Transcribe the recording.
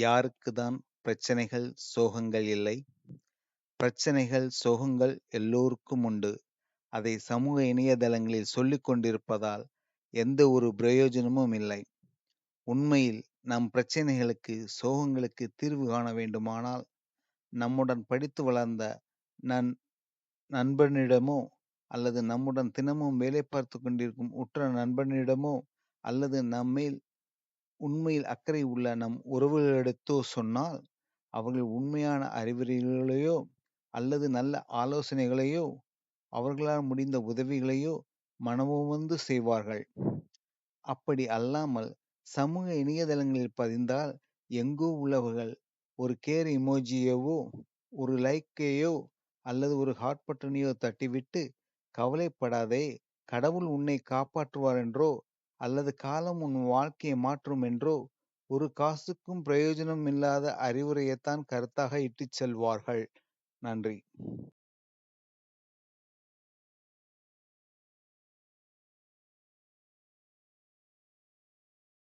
யாருக்குதான் பிரச்சனைகள், சோகங்கள் இல்லை? பிரச்சனைகள், சோகங்கள் எல்லோருக்கும் உண்டு. அதை சமூக இணையதளங்களில் சொல்லிக் கொண்டிருப்பதால் எந்த ஒரு பிரயோஜனமும் இல்லை. உண்மையில் நம் பிரச்சனைகளுக்கு, சோகங்களுக்கு தீர்வு காண வேண்டுமானால், நம்முடன் படித்து வளர்ந்த நன் நண்பனிடமோ அல்லது நம்முடன் தினமும் வேலை பார்த்து கொண்டிருக்கும் உற்ற நண்பனிடமோ அல்லது நம்மேல் உண்மையில் அக்கறை உள்ள நம் உறவுகளிடத்தோ சொன்னால், அவர்கள் உண்மையான அறிவுரைகளையோ அல்லது நல்ல ஆலோசனைகளையோ அவர்களால் முடிந்த உதவிகளையோ மனமுவந்து செய்வார்கள். அப்படி அல்லாமல் சமூக இணையதளங்களில் பதிந்தால் எங்கோ உள்ளவர்கள் ஒரு கேர் இமோஜியவோ ஒரு லைக்கையோ அல்லது ஒரு ஹாட் பட்டனையோ தட்டிவிட்டு கவலைப்படாதே கடவுள் உன்னை காப்பாற்றுவார் என்றோ அல்லது காலம் உன் வாழ்க்கையை மாற்றும் என்றோ ஒரு காசுக்கும் பிரயோஜனம் இல்லாத அறிவுரையைத்தான் கருத்தாக இட்டுச் செல்வார்கள். நன்றி.